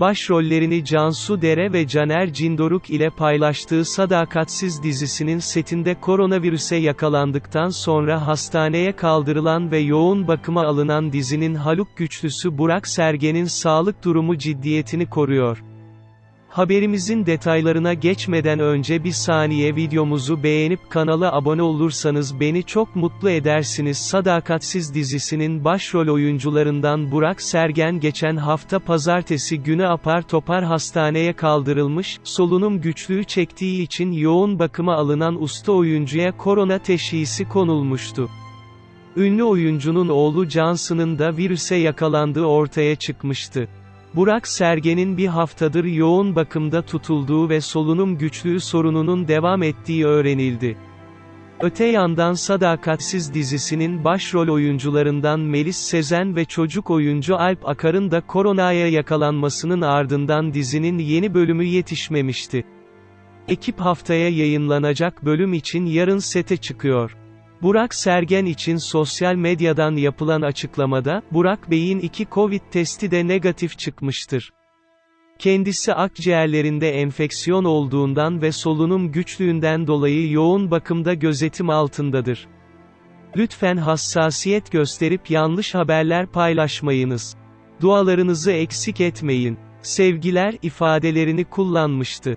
Başrollerini Cansu Dere ve Caner Cindoruk ile paylaştığı Sadakatsiz dizisinin setinde koronavirüse yakalandıktan sonra hastaneye kaldırılan ve yoğun bakıma alınan dizinin Haluk güçlüsü Burak Sergen'in sağlık durumu ciddiyetini koruyor. Haberimizin detaylarına geçmeden önce bir saniye videomuzu beğenip kanala abone olursanız beni çok mutlu edersiniz. Sadakatsiz dizisinin başrol oyuncularından Burak Sergen geçen hafta pazartesi günü apar topar hastaneye kaldırılmış, solunum güçlüğü çektiği için yoğun bakıma alınan usta oyuncuya korona teşhisi konulmuştu. Ünlü oyuncunun oğlu Johnson'ın da virüse yakalandığı ortaya çıkmıştı. Burak Sergen'in bir haftadır yoğun bakımda tutulduğu ve solunum güçlüğü sorununun devam ettiği öğrenildi. Öte yandan Sadakatsiz dizisinin başrol oyuncularından Melis Sezen ve çocuk oyuncu Alp Akar'ın da koronaya yakalanmasının ardından dizinin yeni bölümü yetişmemişti. Ekip haftaya yayınlanacak bölüm için yarın sete çıkıyor. Burak Sergen için sosyal medyadan yapılan açıklamada, Burak Bey'in iki Covid testi de negatif çıkmıştır. Kendisi akciğerlerinde enfeksiyon olduğundan ve solunum güçlüğünden dolayı yoğun bakımda gözetim altındadır. Lütfen hassasiyet gösterip yanlış haberler paylaşmayınız. Dualarınızı eksik etmeyin. Sevgiler ifadelerini kullanmıştı.